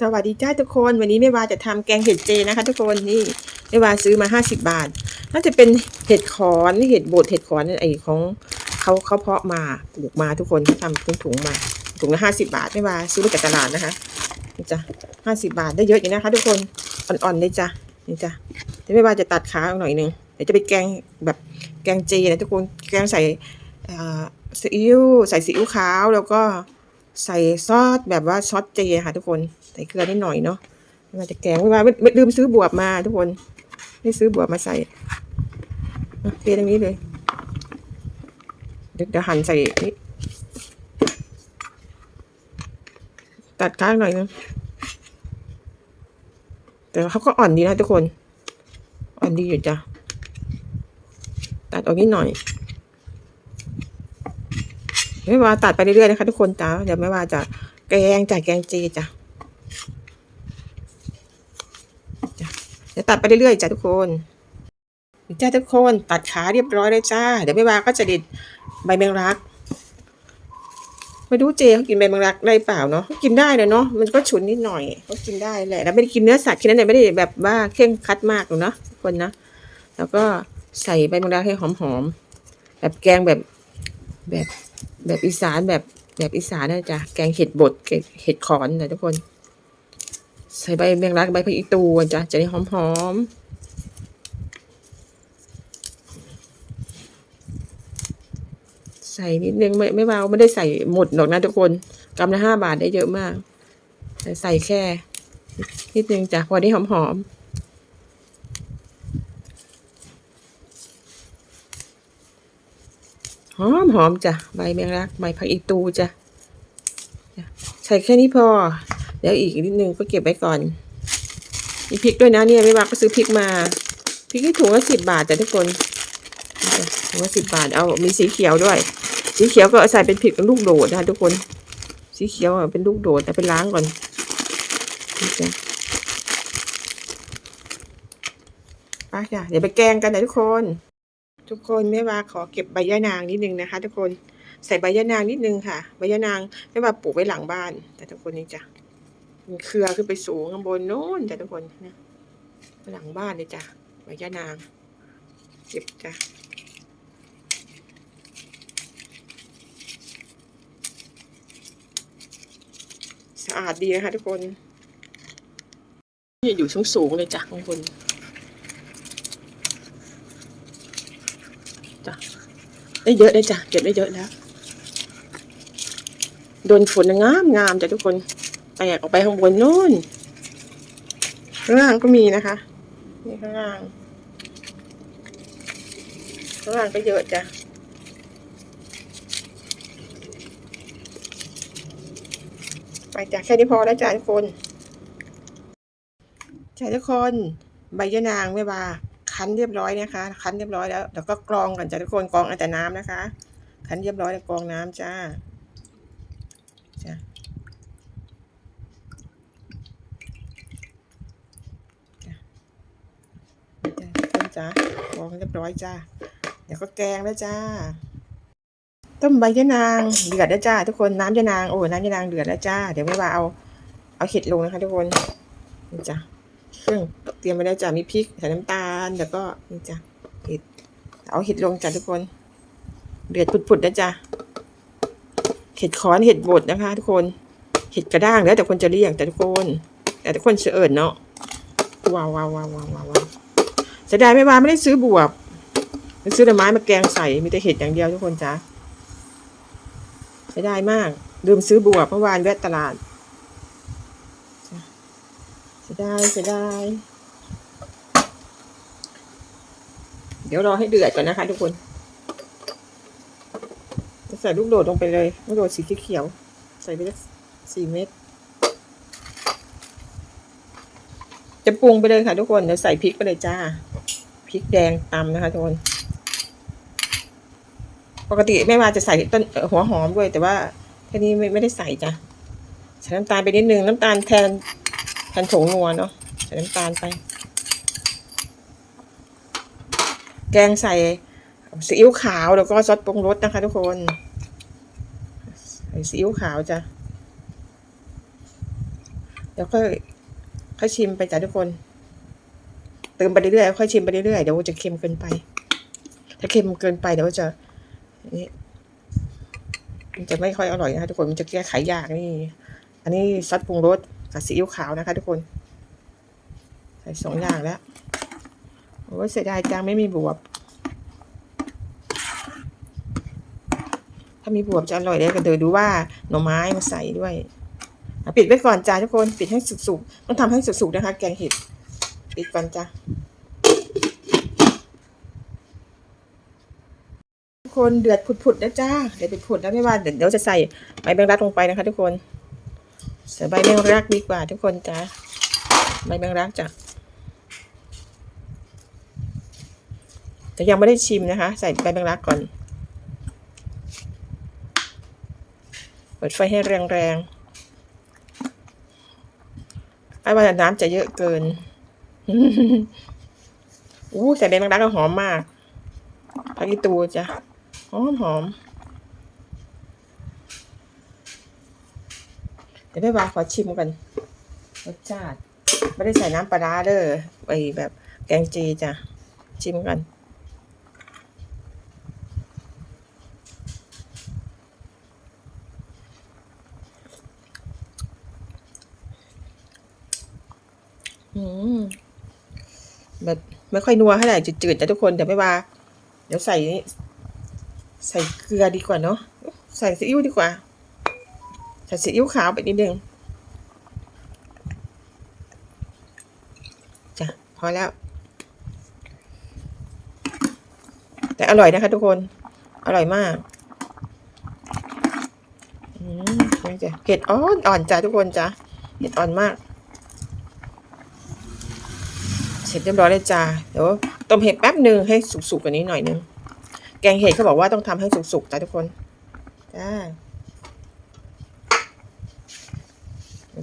สวัสดีจ้าทุกคนวันนี้แม่วาจะทำแกงเห็ดเจนะคะ ทุกคนนี่แม่วาซื้อมาห้าสิบบาท น่าจะเป็นเห็ดขอนเห็ดบดเห็ดขอนไอของเขาเขาเพาะมาปลูกมาทุกคนทำเป็นถุงมาถุงละห้าสิบาทแม่วาซื้อมาจากตลาดนะคะนี่จ้ะห้าสิบาทได้เยอะอยู่นะคะ ทุกคนอ่อนๆเลยจ้ะนี่จ้ะเดี๋ยวแม่วาจะตัดขาออกหน่อยนึงเดี๋ยวจะไปแกงแบบแกงเจนะทุกคนแกงใส่ซีอิ๊วใส่ซีอิ๊วขาวแล้วก็ ใส่ซอสแบบว่าซอสเจค่ะทุกคนใส่เกลือนิดหน่อยเนาะม่ว่าจะแกงไม่ว่าไม่ไม่ลืมซื้อบวบมาทุกคนไม่ซื้อบวบมาใส่อะเทตรงนี้เลยเดี๋ยวหั่นใส่นี่ตัดข้างหน่อยนึงแต่เขาก็อ่อนดีนะทุกคน อ่อนดีอยู่จ้ะ ตัดออกนิดหน่อย ไม่ว่าตัดไปเรื่อยๆนะคะทุกคนจ้าเดี๋ยวไม่ว่าจะแกงจากแกงจจ้ะจ้ะเดี๋ยวตัดไปเรื่อยๆจ้ะทุกคนจ้าทุกคนตัดขาเรียบร้อยเลยจ้า เดี๋ยวไม่ว่าก็จะดิดใบแมงลักไม่รู้เจเขากินใบแมงลักได้เปล่าเนาะเขากินได้เลยเนาะมันก็ฉุนนิดหน่อยเขากินได้แหละแล้วไม่ได้กินเนื้อสัตว์แค่นั้นเองไม่ได้แบบว่าเคร่งคัดมากหรอกเนาะทุกคนนะแล้วก็ใส่ใบแมงลักให้หอมๆแบบแกงแบบแบบ แบบอีสานแบบแบบอีสานนะจ๊ะแกงเห็ดบดเห็ดเห็ดขอนนะทุกคน ใส่ใบแมงลักใบผักอีตูนจ้ะจะได้หอมหอมๆใส่นิดนึงไม่ไม่เบาไม่ได้ใส่หมดหรอกนะทุกคนกำละห้าบาทได้เยอะมาก ใส่แค่ นิดนึงจ้ะพอได้หอมหอม หอมหอมจ้ะใบแมงลักใบผักอีตูจ้ะใส่แค่นี้พอ เดี๋ยวอีกนิดนึงก็เก็บไว้ก่อน มีพริกด้วยนะเนี่ยไม่ว่าก็ซื้อพริกมาพริกที่ถุงละสิบบาทจ้ะทุกคนถุงละสิบบาทเอามีสีเขียวด้วย สีเขียวก็ใส่เป็นพริกลูกโดดนะคะทุกคน สีเขียวเป็นลูกโดดแต่ไปล้างก่อนนี่จ้ะไปจ้ะเดี๋ยวไปแกงกันนะทุกคน ทุกคนแม่ว่าขอเก็บใบยะนางนิดนึงนะคะ ทุกคนใส่ใบยะนางนิดนึงค่ะ ใบยะนางแม่ว่าปลูกไว้หลังบ้าน แต่ทุกคนนี่จ้ะมันเครือขึ้นไปสูงข้างบนโน้นจ้ะทุกคนนะหลังบ้านเลยจ้ะใบยะนางเก็บจ้ะสะอาดดีนะคะทุกคน นี่อยู่สูงๆเลยจ้ะข้างบน จ้ะได้เยอะได้จ้ะเก็บได้เยอะแล้ว โดนฝนงามงามจ้ะทุกคนแตกออกไปข้างบนนู่นข้างล่างก็มีนะคะนี่ข้างล่างข้างล่างก็เยอะจ้ะไปจ้ะแค่นี้พอแล้วจ้ะทุกคนจ้ะทุกคนใบยะนางไม่บา คั้นเรียบร้อยนะคะ คั้นเรียบร้อยแล้วเดี๋ยวก็กรองกันจ้ะทุกคนกรองเอาแต่น้ำนะคะ คั้นเรียบร้อยแล้วกรองน้ำจ้าจ้ะจ้ะจ้ะกคนจ้ากรองเรียบร้อยจ้าเดี๋ยวก็แกงแล้วจ้า ต้มใบยะนางเดือดแล้วจ้า ทุกคนน้ำยะนางโอ้น้ำยะนางเดือดแล้วจ้าเดี๋ยวไม่ว่าเอาเอาเห็ดลงนะคะ ทุกคนจ้ะเครื่องเตรียมไว้แล้วจ้ะมีพริกใส่น้ำตาล แล้วก็นี่จ้ะเห็ดเอาเห็ดลงจ้ะทุกคน เดือดปุดๆนะจ้ะเห็ดขอนเห็ดบดนะคะ ทุกคนเห็ดกระด้างแล้วแต่คนจะเรียกแต่ทุกคน แต่ทุกคนเฉอิญเนาะว้าวว้าวว้าวว้าวว้าวเสียดายไม่ว่าไม่ได้ซื้อบวบซื้อแต่ไม้มาแกงใส่มีแต่เห็ดอย่างเดียวทุกคนจ้ะเสียดายมากลืมซื้อบวบเมื่อวานแวะตลาดเสียดายเสียดาย เดี๋ยวรอให้เดือดก่อนนะคะ ทุกคน ใส่ลูกโดดลงไปเลยลูกโดดสีเขียว ใส่ไปสักสี่เม็ด จะปรุงไปเลยค่ะทุกคน เดี๋ยวใส่พริกไปเลยจ้า พริกแดงตำนะคะทุกคน ปกติแม่มาจะใส่ต้นหัวหอมด้วย แต่ว่าแค่นี้ไม่ไม่ได้ใส่จ้ะ ใส่น้ำตาลไปนิดนึง น้ำตาลแทนแทนผงนัวเนาะ ใส่น้ำตาลไป แกงใส่ซีอิ๊วขาวแล้วก็ซอสปรุงรสนะคะทุกคนใส่ซีอิ๊วขาวจ้ะเดี๋ยวค่อยค่อยชิมไปจ้ะทุกคนเติมไปเรื่อยๆค่อยชิมไปเรื่อยๆเดี๋ยวจะเค็มเกินไป ถ้าเค็มเกินไปเดี๋ยวจะนี่มันจะไม่ค่อยอร่อยนะคะทุกคนมันจะแก้ไขยากนี่ อันนี้ซอสปรุงรสกับซีอิ๊วขาวนะคะ ทุกคน ใส่สองอย่างแล้วโอ้เสียดายจังไม่มีบวบ ถ้ามีบวบจะอร่อยเลยกันเดี๋ยวดูว่าหน่อไม้มาใส่ด้วยปิดไว้ก่อนจ้าทุกคนปิดให้สุกๆต้องทำให้สุกๆนะคะ แกงเห็ดปิดก่อนจ้าทุกคนเดือดผุดๆนะจ้าเดี๋ยวผุดๆแล้วไม่ว่าเดี๋ยวเดี๋ยวจะใส่ใบแมงลักลงไปนะคะ ทุกคนใส่ใบแมงลักดีกว่า ทุกคนจ้าใบแมงลักจ้ะแต่ยังไม่ได้ชิมนะคะ ใส่ใบแมงลักก่อน เปิดไฟให้แรงๆไอ้ว่าน้ำจะเยอะเกิน อู้ใส่แมงลักก็หอมมากผักอีตูจ้ะ หอมหอมเดี๋ยวแม่วาขอชิมกันรสชาติ ไม่ได้ใส่น้ำปลาร้าเด้อไปแบบแกงจีจ้ะ ชิมกัน แบบไม่ค่อยนัวเท่าไหร่จืดๆแต่ทุกคนเดี๋ยวไม่ว่า เดี๋ยวใส่ ใส่เกลือดีกว่าเนาะใส่ซีอิ๊วดีกว่า ใส่ซีอิ๊วขาวไปนิดนึงจ้ะพอแล้ว แต่อร่อยนะคะทุกคน อร่อยมากอืมจ้ะเห็ดอ่อนอ่อนจ้ะทุกคนจ้ะเห็ดอ่อนมาก เส ร็จเรียบร้อยเลยจ้าเดี๋ยวต้มเห็ดแป๊บหนึ่งให้สุกๆกว่านี้หน่อยนึงแกงเห็ดเขาบอกว่าต้องทำให้สุกๆจ้าทุกคนจ้า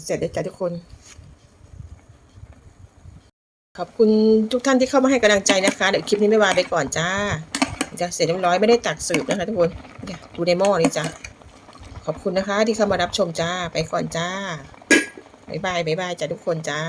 เสร็จแล้วจ้าทุกคน ขอบคุณทุกท่านที่เข้ามาให้กำลังใจนะคะ เดี๋ยวคลิปนี้ไม่วาไปก่อนจ้าจะเสร็จเรียบร้อยไม่ได้ตักสืบนะคะทุกคนดูในหม้อนี่จ้าขอบคุณนะคะที่เข้ามารับชมจ้าไปก่อนจ้าบายบายบายบายจ้าทุกคนจ้า